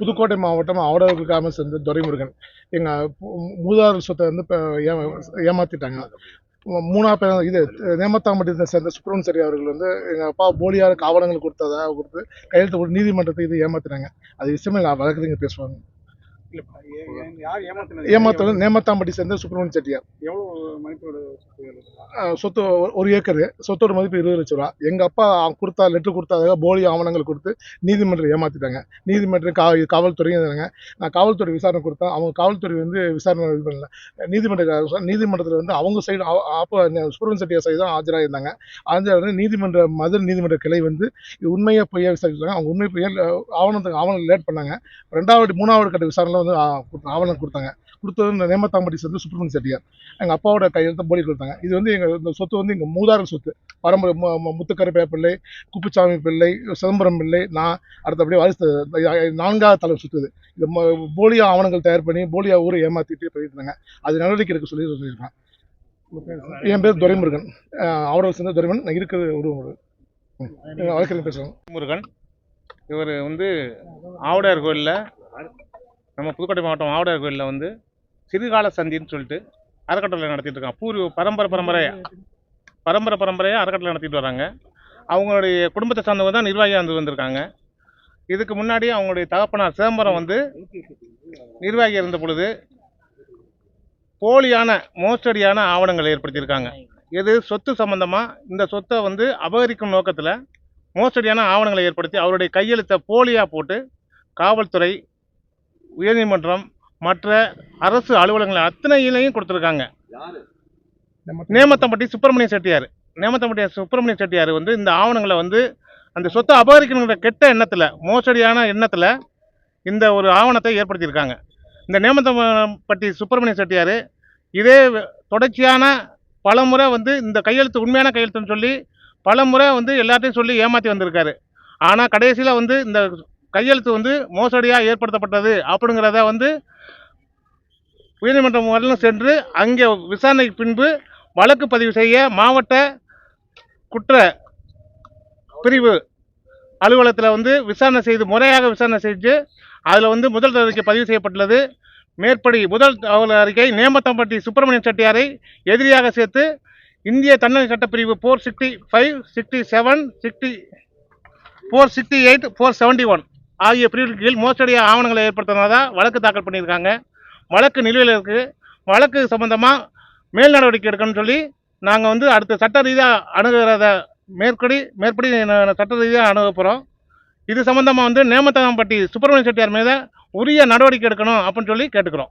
புதுக்கோட்டை மாவட்டம் ஆவடவர் கிராமம் சேர்ந்த துரைமுருகன். எங்கள் மூதாதையர் சொத்தை வந்து இப்போ ஏமா ஏமாற்றிட்டாங்க பேர் இது நேமத்தாம்பட்டியத்தை சேர்ந்த சுப்பிரமணிய சரி அவர்கள் வந்து எங்கள் அப்பா போலியார் ஆவணங்கள் கொடுத்ததாக கொடுத்து கையெழுத்து போட்டு நீதிமன்றத்தை இது ஏமாத்தினாங்க அது விஷயமே நான் வழக்கறிஞர் பேசுவாங்க. இல்லப்பா, ஏ- ஏ- யார் ஏமாத்தினது? ஏமாத்தது நேமத்தாம்பட்டி சேர்ந்த சுப்பிரமணிய செட்டியார். சொத்து ஒரு- ஏக்கரு சொத்தோட மதிப்பு இருபது லட்ச ரூபா. எங்கள் அப்பா கொடுத்தா லெட்டர் கொடுத்ததாக போலி ஆவணங்கள் கொடுத்து நீதிமன்றம் ஏமாத்திட்டாங்க. நீதிமன்றம் கா காவல்துறையும் இருந்தாங்க. நான் காவல்துறை விசாரணை கொடுத்தேன். அவங்க காவல்துறை வந்து விசாரணை இது பண்ணல. நீதிமன்ற நீதிமன்றத்தில் வந்து அவங்க சைடு அப்போ சுப்பிரமணிய செட்டியார் சைடு தான் ஆஜராக இருந்தாங்க. ஆஜராக நீதிமன்ற மதுரை நீதிமன்ற கிளை வந்து உண்மையை பொய்யா விசாரிச்சாங்க. அவங்க உண்மை பொய்யா ஆவணத்துக்கு ஆவணம் லேட் பண்ணாங்க. ரெண்டாவது மூணாவது கட்ட வந்து ஆ, ஆவணம் கொடுத்தாங்க. கொடுத்தது இந்த நேமத்தாம்பட்டி சேர்ந்து சுப்பிரமணிய செட்டியார். எங்கள் அப்பாவோட கையெழுத்த போலி கொடுத்தாங்க. இது வந்து எங்கள் இந்த சொத்து வந்து எங்கள் மூதாரர் சொத்து. பரம்பரை மு- முத்துக்கருப்பையா பிள்ளை குப்புசாமி பிள்ளை சிதம்பரம் பிள்ளை நான் அடுத்தபடியே வாரிசு நான்காவது தலைவர் சொத்து இது. ம- போலியா ஆவணங்கள் தயார் பண்ணி போலியா ஊரை ஏமாற்றிட்டு போயிட்டு அது நடவடிக்கை எடுக்க சொல்லி சொல்லியிருக்கேன். என் பேர் துரைமுருகன். அவரோட சேர்ந்த துரைமுருகன். நான் இருக்கிறது ஒரு ஒரு வழக்கறிஞர் பேசுகிறேன் முருகன் இவர் வந்து ஆவுடையார் கோயிலில் நம்ம புதுக்கோட்டை மாவட்டம் ஆவுடையார் கோயிலில் வந்து சிறுகால சந்தின்னு சொல்லிட்டு அறக்கட்டளை நடத்திட்டு இருக்காங்க. பூர்வ பரம்பரை பரம்பரையாக பரம்பரை பரம்பரையாக அறக்கட்டளை நடத்திட்டு வராங்க. அவங்களுடைய குடும்பத்தை சார்ந்தவங்க தான் நிர்வாகியாக வந்து வந்திருக்காங்க. இதுக்கு முன்னாடி அவங்களுடைய தகப்பனார் சிதம்பரம் வந்து நிர்வாகி இருந்த பொழுது போலியான மோசடியான ஆவணங்களை ஏற்படுத்தியிருக்காங்க. இது சொத்து சம்பந்தமாக இந்த சொத்தை வந்து அபகரிக்கும் நோக்கத்தில் மோசடியான ஆவணங்களை ஏற்படுத்தி அவருடைய கையெழுத்தை போலியாக போட்டு காவல்துறை உயர்நீதிமன்றம் மற்ற அரசு அலுவலகங்கள் அத்தனையிலையும் கொடுத்துருக்காங்க. நேமத்தம்பட்டி சுப்பிரமணிய செட்டியார். நேமத்தம்பட்டி சுப்பிரமணிய செட்டியார் வந்து இந்த ஆவணங்களை வந்து அந்த சொத்தை அபகரிக்கணுங்கிற கெட்ட எண்ணத்தில் மோசடியான எண்ணத்தில் இந்த ஒரு ஆவணத்தை ஏற்படுத்தியிருக்காங்க. இந்த நேமத்தம்பட்டி சுப்பிரமணிய செட்டியார் இதே தொடர்ச்சியான பலமுறை வந்து இந்த கையெழுத்து உண்மையான கையெழுத்துன்னு சொல்லி பலமுறை வந்து எல்லாத்தையும் சொல்லி ஏமாற்றி வந்திருக்காரு. ஆனால் கடைசியில் வந்து இந்த கையெழுத்து வந்து மோசடியாக ஏற்படுத்தப்பட்டது அப்படிங்கிறத வந்து உயர்நீதிமன்றம் வரலும் சென்று அங்கே விசாரணைக்கு பின்பு வழக்கு பதிவு செய்ய மாவட்ட குற்ற பிரிவு அலுவலகத்தில் வந்து விசாரணை செய்து முறையாக விசாரணை செஞ்சு அதில் வந்து முதல் அறிக்கை பதிவு செய்யப்பட்டுள்ளது. மேற்படி முதல் தகவல் அறிக்கை நேமத்தம்பட்டி சுப்பிரமணியன் செட்டியாரை எதிரியாக சேர்த்து இந்திய தண்டனை சட்டப்பிரிவு four sixty five sixty seven sixty four sixty eight four seventy one ஆகிய பிரிவுகள் கீழ் மோசடி ஆவணங்களை ஏற்படுத்தினதாக வழக்கு தாக்கல் பண்ணியிருக்காங்க. வழக்கு நிலுவையில் இருக்குது வழக்கு சம்மந்தமாக மேல் நடவடிக்கை எடுக்கணும்னு சொல்லி நாங்கள் வந்து அடுத்த சட்ட ரீதியாக அணுகிறத மேற்படி மேற்படி சட்ட ரீதியாக அணுக போகிறோம் இது சம்மந்தமாக வந்து நேமத்தகம்பட்டி சுப்பிரமணிய செட்டியார் மீது உரிய நடவடிக்கை எடுக்கணும் அப்படின்னு சொல்லி கேட்டுக்கிறோம்.